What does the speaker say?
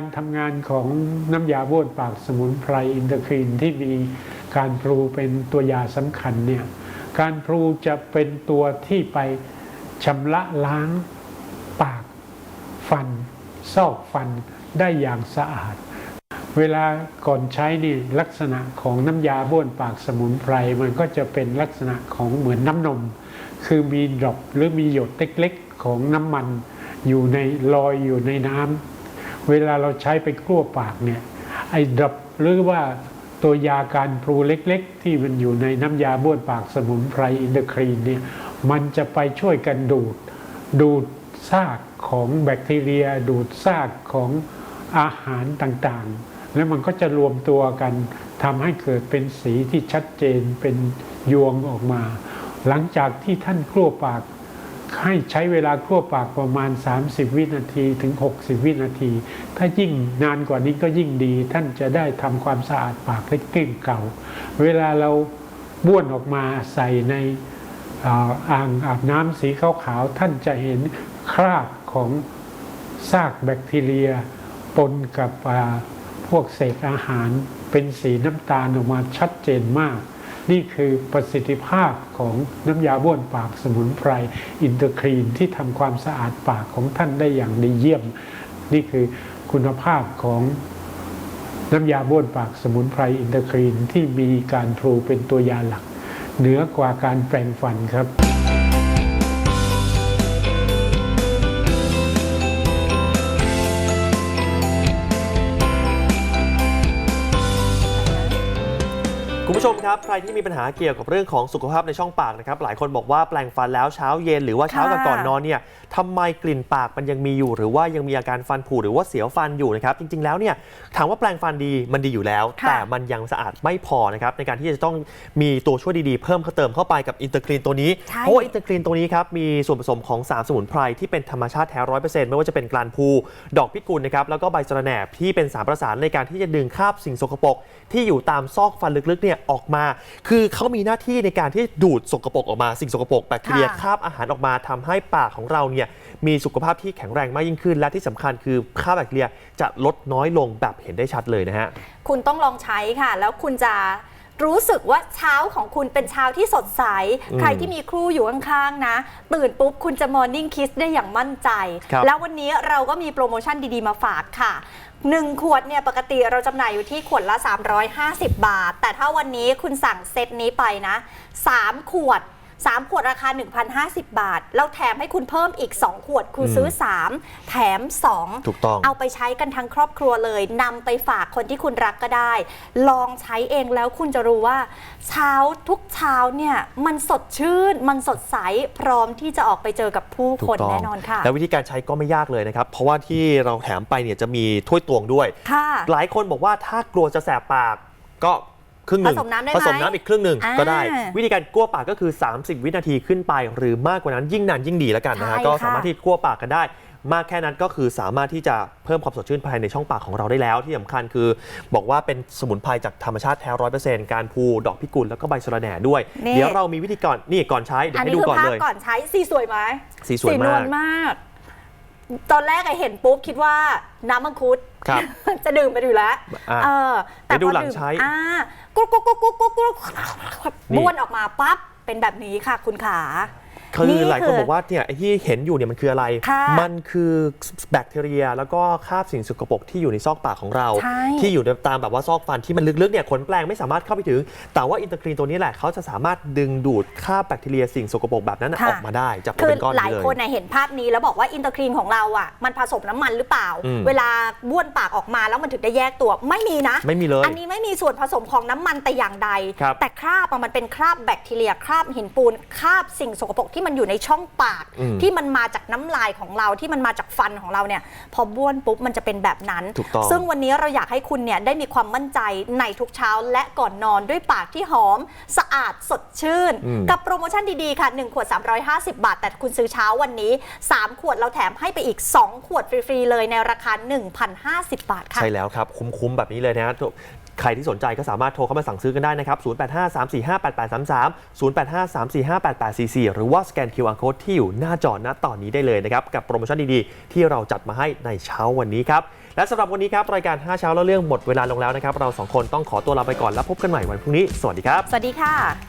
การทำงานของน้ำยาบ้วนปากสมุนไพรอินเตอร์ครีนที่มีการพลูเป็นตัวยาสำคัญเนี่ยการพลูจะเป็นตัวที่ไปชำระล้างปากฟัน ซอกฟันได้อย่างสะอาด เวลาก่อนใช้นี่ลักษณะของน้ำยาบ้วนปากสมุนไพรมันก็จะเป็นลักษณะของเหมือนน้ำนม คือมีดรอปหรือมีหยดเล็กๆของน้ำมันอยู่ในลอยอยู่ในน้ำ เวลาเราใช้ไปกลั้วปากเนี่ยไอ้ดรอปหรือว่าตัวยาการพลูเล็กๆ ที่มันอยู่ในน้ำยาบ้วนปากสมุนไพรอินเตอร์ครีนเนี่ยมันจะไปช่วยกันดูด ดูดซากของแบคทีเรีย ดูดซากของอาหารต่างๆ แล้วมันก็จะรวมตัวกันทำให้เกิดเป็นสีที่ชัดเจนเป็นยวงออกมา หลังจากที่ท่านกลั้วปาก ให้ใช้เวลากลั้วปากประมาณ 30 วินาทีถึง 60 วินาที ถ้ายิ่งนานกว่านี้ก็ยิ่งดี ท่านจะได้ทำความสะอาดปากให้เกลี้ยงเก่า เวลาเราบ้วนออกมาใส่ในอ่างอาบน้ำสีขาวๆท่านจะเห็นคราบของซากแบคทีเรีย ปนกับพวกเศษอาหารเป็นสีน้ำตาลออกมาชัดเจนมาก นี่คือประสิทธิภาพของน้ำยาบ้วนปากสมุนไพรอินเตอร์ครีนที่ทำความสะอาดปากของท่านได้อย่างดีเยี่ยม นี่คือคุณภาพของน้ำยาบ้วนปากสมุนไพรอินเตอร์ครีนที่มีการพลูเป็นตัวยาหลัก เหนือกว่าการแปรงฟันครับ ชมครับ ใครที่มีปัญหาเกี่ยวกับเรื่องของสุขภาพในช่องปากนะครับ หลายคนบอกว่าแปลงฟันแล้วเช้าเย็นหรือว่าเช้ากับค่ะก่อนนอนเนี่ยทำไมกลิ่นปากมันยังมีอยู่ หรือว่ายังมีอาการฟันผุหรือว่าเสียวฟันอยู่นะครับ จริง ๆ แล้วเนี่ยถามว่าแปลงฟันดีมันดีอยู่แล้วค่ะแต่มันยังสะอาดไม่พอนะครับในการที่จะต้องมีตัวช่วยดีๆ เพิ่มเติมเข้าไปกับอินเตอร์คลีนตัวนี้ใช่เพราะว่าอินเตอร์คลีนตัวนี้ครับมีส่วนผสมของสารสมุนไพรที่เป็นธรรมชาติแท้ร้อยเปอร์เซ็นต์ไม่ว่าจะเป็นกลั่นพูดอกพิกุลนะครับแล้วก็ใบสะระแหน่ที่เป็นสารประสานในการที่จะดึงคราบสิ่งสกปรกที่อยู่ตามซอกฟันลึกๆเนี่ยออกมา คือเขามีหน้าที่ในการที่ดูดสกปรกออกมาสิ่งสกปรกแบคทีเรียค่ะคราบอาหารออกมาทำให้ปากของเราเนี่ยมีสุขภาพที่แข็งแรงมากยิ่งขึ้น และที่สำคัญคือค่าบแบคทีเรียจะลดน้อยลงแบบเห็นได้ชัดเลยนะฮะคุณต้องลองใช้ค่ะ แล้วคุณจะ รู้สึกว่าเช้าของคุณเป็นเช้าที่สดใสอืมใครที่มีครูอยู่ข้างๆนะ ตื่นปุ๊บคุณจะมอร์นิ่งคิสได้อย่างมั่นใจ ครับ แล้ววันนี้เราก็มีโปรโมชั่นดีๆมาฝากค่ะ 1 ขวดเนี่ยปกติเราจำหน่ายอยู่ที่ขวดละ 350 บาท แต่ถ้าวันนี้คุณสั่งเซตนี้ไปนะ 3 ขวด 3 ขวดราคา 1,050 บาทแล้วแถมให้คุณเพิ่มอีก 2 ขวดคุณซื้อ 3 แถม 2 ถูกต้อง เอาไปใช้กันทั้งครอบครัวเลยนำไปฝากคนที่คุณรักก็ได้ ลองใช้เองแล้วคุณจะรู้ว่า เช้าทุกเช้าเนี่ยมันสดชื่น มันสดใสพร้อมที่จะออกไปเจอกับผู้ถูคกนต้องแน่นอนค่ะ แล้ววิธีการใช้ก็ไม่ยากเลยนะครับ เพราะว่าที่เราแถมไปเนี่ยจะมีถ้วยตวงด้วยค่ะหลายคนบอกว่าถ้ากลัวจะแสบปากก็ ครึ่งหนึ่งผสมน้ำได้ไหมผสมน้ำอีกครึ่งหนึ่งอ่าก็ได้ วิธีการกลั้วปากก็คือ 30 วินาทีขึ้นไป หรือมากกว่านั้นยิ่งนานยิ่งดีแล้วกันนะฮะใช่ก็ค่ะสามารถที่กลั้วปากกันได้ มากแค่นั้นก็คือสามารถที่จะเพิ่มความสดชื่นภายในช่องปากของเราได้แล้ว ที่สำคัญคือ บอกว่าเป็นสมุนไพรจากธรรมชาติแท้ร้อยเปอร์เซ็นต์การพูดอกพิกุลแล้วก็ใบสะระแหน่ด้วย นี่ เดี๋ยวเรามีวิธีก่อนนี่ก่อนใช้เดี๋ยวอันให้นี้ดูคือก่อนภาพเลย ก่อนใช้สีสวยไหมสีสวยนมาวกลมาก ตอนแรกไอเห็นปุ๊บคิดว่าน้ำมังคุด ครับจะดื่มไปอยู่แล้วอะเออเดี๋ยวดูพอหลังใช้อ่ากุ๊กกุ๊กกุ๊กกุ๊กกุ๊กกุ๊กนี่บ้วนออกมาปั๊บเป็นแบบนี้ค่ะคุณขา คือหลายคนคือบอกว่าเนี่ยไอ้ที่เห็นอยู่เนี่ยมันคืออะไรค่ะมันคือแบคทีเรีย แล้วก็คราบสิ่งสกปรกที่อยู่ในซอกปากของเราใช่ที่อยู่ในตามแบบว่าซอกฟันที่มันลึกๆเนี่ยขนแปลงไม่สามารถเข้าไปถึง แต่ว่าอินเตอร์คลีนตัวนี้แหละเขาจะสามารถดึงดูดคราบแบคทีเรียสิ่งสกปรกแบบนั้นน่ะค่ะออกมาได้จากตัวคือเป็นก้อนหลานี้ยเลยคนน่ะเห็นภาพนี้แล้วบอกว่าอินเตอร์ครีนของเราอะมันผสมน้ำมันหรือเปล่าอืมเวลาบ้วนปากออกมาแล้วมันถึงได้แยกตัวไม่มีนะ ไม่มีเลย อันนี้ไม่มีส่วนผสมของน้ำมันแต่อย่างใดครับแต่คราบอะมันเป็นคราบแบคทีเรียคราบหินปูนคราบสิ่งสกปรกที่มันอยู่ในช่องปากอืมที่มันมาจากน้ำลายของเราที่มันมาจากฟันของเราเนี่ย พอบ้วนปุ๊บมันจะเป็นแบบนั้นถูกต้องซึ่งวันนี้เราอยากให้คุณเนี่ยได้มีความมั่นใจในทุกเช้าและก่อนนอนด้วยปากที่หอม สะอาดสดชื่นอืมกับโปรโมชั่นดีๆค่ะ 1 ขวด 350 บาท แต่คุณซื้อเช้าวันนี้ 3 ขวดเราแถมให้ไปอีก 2 ขวดฟรี ๆ เลยในราคา 1,050 บาทค่ะ ใช่แล้วครับ คุ้มๆ แบบนี้เลยนะฮะ ใครที่สนใจก็สามารถโทรเข้ามาสั่งซื้อกันได้นะครับ 0853458833 0853458844 หรือว่าสแกน QR Code ที่อยู่หน้าจอณตอนนี้ได้เลยนะครับ กับโปรโมชั่นดีๆ ที่เราจัดมาให้ในเช้าวันนี้ครับ และสำหรับวันนี้ครับ รายการ 5 เช้าแล้วเรื่องหมดเวลาลงแล้วนะครับ เราสองคนต้องขอตัวลาไปก่อนแล้วพบกันใหม่วันพรุ่งนี้ สวัสดีครับ สวัสดีค่ะ